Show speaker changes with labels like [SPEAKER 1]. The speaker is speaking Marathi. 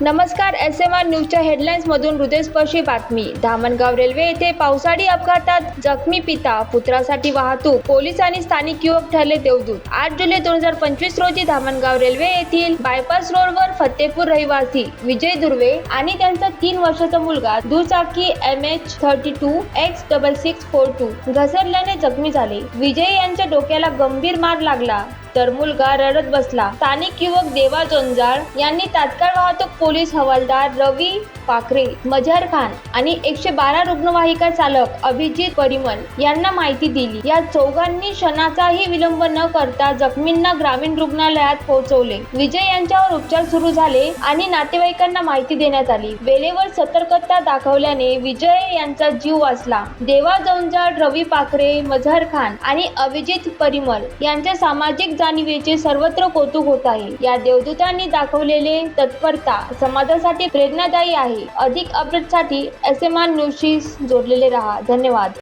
[SPEAKER 1] नमस्कार एस एम आर न्यूजच्या हेडलाईन्स मधून हृदयस्पर्शी बातमी. धामणगाव रेल्वे येथे पावसाळी अपघातात जखमी पिता पुत्रासाठी वाहतूक. पोलीस आणि स्थानिक युवक ठरले देवदूत. आठ जुलै दोन हजार पंचवीस रोजी धामणगाव रेल्वे येथील बायपास रोडवर फतेपूर रहिवासी विजय दुर्वे आणि त्यांचा तीन वर्षाचा मुलगा दुचाकी M H thirty two X double six four two घसरल्याने जखमी झाले. विजय यांच्या डोक्याला गंभीर मार लागला. तर मुलगा रडत बसला. स्थानिक युवक देवा जोंजाळ यांनी तात्काळ वाहतूक पोलीस हवालदार रवी पाखरे मजहर खान आणि एकशे बारा रुग्णवाहिका चालक अभिजित परिमल यांना माहिती दिली. या चौघांनी क्षणाचाही विलंब न करता जखमींना ग्रामीण रुग्णालयात पोहोचवले. विजय यांच्यावर उपचार सुरू झाले आणि नातेवाईकांना माहिती देण्यात आली. वेळेवर सतर्कता दाखवल्याने विजय यांचा जीव वाचला. देवा जोंजाळ रवी पाखरे मजहर खान आणि अभिजित परिमल यांच्या सामाजिक जाणीवेचे सर्वत्र कौतुक होत आहे. या देवदूतांनी दाखवलेले तत्परता समाजासाठी प्रेरणादायी आहे. अधिक अपडेटसाठी एस एम आर न्यूजशी जोडलेले राहा. धन्यवाद.